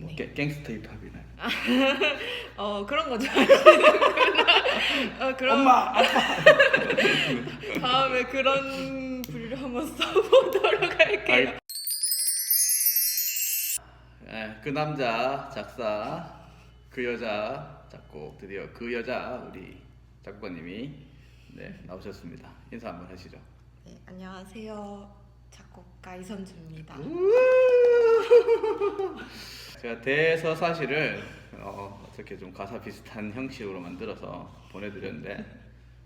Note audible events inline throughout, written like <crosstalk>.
네. 갱- 갱스터 힙합이네. <laughs> 어 그런 거 좋아하시는구나. <laughs> 어 그럼 엄마 아빠. <laughs> 다음에 그런 부류를 한번 써보도록 할게요. 네, 그 남자 작사, 그 여자 작곡 드디어 그 여자 우리 작곡가님이 네 나오셨습니다. 인사 한번 하시죠. 네, 안녕하세요. 작곡가 이선주입니다. 제가 대서사시를 어, 어떻게 좀 가사 비슷한 형식으로 만들어서 보내드렸는데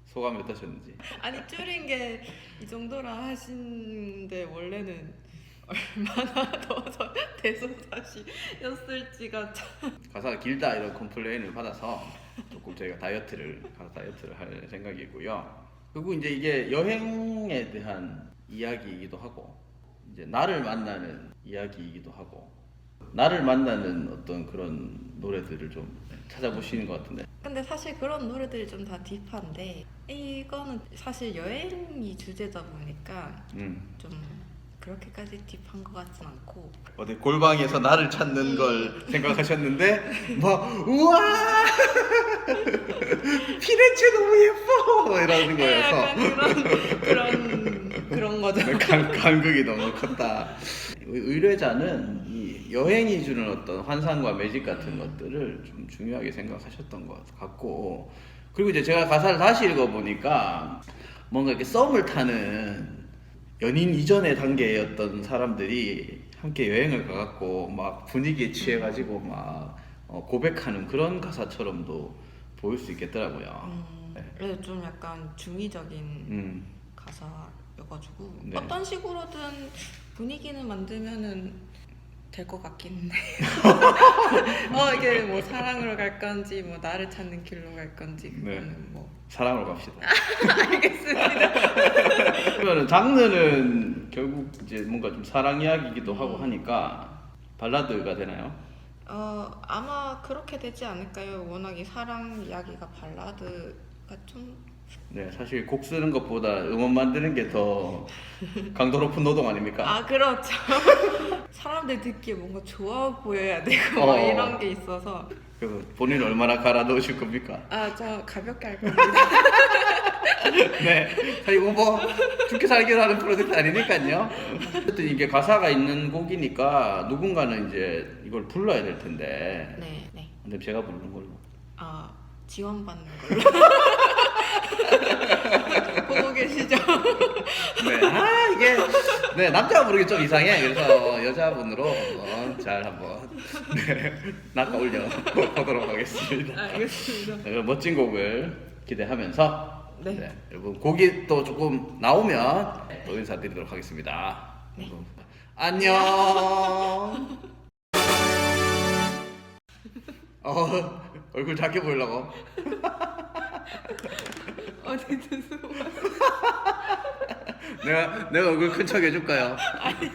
소감이 어떠셨는지. 아니 줄인 게 이 정도라 하시는데 원래는 얼마나 <laughs> 더 대소사시였을지가 참. 가사가 길다 이런 컴플레인을 받아서 조금 저희가 다이어트를 가사 다이어트를 할 생각이고요. 그리고 이제 이게 여행에 대한 이야기이기도 하고 이제 나를 만나는 이야기이기도 하고 나를 만나는 어떤 그런 노래들을 좀 찾아보시는 것 같은데 근데 사실 그런 노래들이 좀 다 딥한데 이거는 사실 여행이 주제다 보니까 음. 좀 그렇게까지 딥한 것 같진 않고 어디 골방에서 나를 찾는 걸 생각하셨는데 <laughs> 뭐 우와 <laughs> 피렌체 너무 예뻐 이러는 거여서 약간 그런 그런 그런 거죠. 간, 간극이 너무 컸다. 의- 의뢰자는 이 여행이 주는 어떤 환상과 매직 같은 것들을 좀 중요하게 생각하셨던 것 같고 그리고 이제 제가 가사를 다시 읽어보니까 뭔가 이렇게 썸을 타는 연인 이전의 단계였던 사람들이 함께 여행을 가갖고 막 분위기에 취해가지고 막 어, 고백하는 그런 가사처럼도 보일 수 있겠더라고요. 음, 네. 그래서 좀 약간 중의적인 음, 가사여가지고 네. 어떤 식으로든 분위기는 만들면은 될 것 같긴 해. <laughs> 어 이게 뭐 사랑으로 갈 건지 뭐 나를 찾는 길로 갈 건지 그거는 네. 뭐 사랑으로 갑시다. <laughs> 알겠습니다. <laughs> 그러면 장르는 결국 이제 뭔가 좀 사랑 이야기이기도 음. 하고 하니까 발라드가 되나요? 어 아마 그렇게 되지 않을까요? 워낙 이 사랑 이야기가 발라드가 좀 네, 사실 곡 쓰는 것보다 음원 만드는 게 더 <laughs> 강도 높은 노동 아닙니까? 아 그렇죠. <laughs> 사람들 듣기에 뭔가 좋아 보여야 되고 막 어. 이런 게 있어서 그래서 본인 얼마나 갈아 넣으실 겁니까? 아 저 가볍게 할 겁니다. <laughs> 네, 사실 뭐 죽게 살기로 하는 프로젝트 아니니까요. 어쨌든 이게 가사가 있는 곡이니까 누군가는 이제 이걸 불러야 될 텐데. 네, 네. 근데 제가 부르는 걸로. 아 지원받는 걸로 보고 계시죠? 네, 아 이게 네 남자가 부르기 좀 이상해. 그래서 여자분으로 한번 잘 한번 네, 낚아 올려 보도록 하겠습니다. 알겠습니다. 네, 멋진 곡을 기대하면서 네. 네, 여러분 곡이 또 조금 나오면 또 인사드리도록 하겠습니다. 네. 여러분, 안녕. 어 얼굴 작게 보이려고. <laughs> 어디든 숨어. 내가 내가 얼굴 큰 척 해줄까요? 너무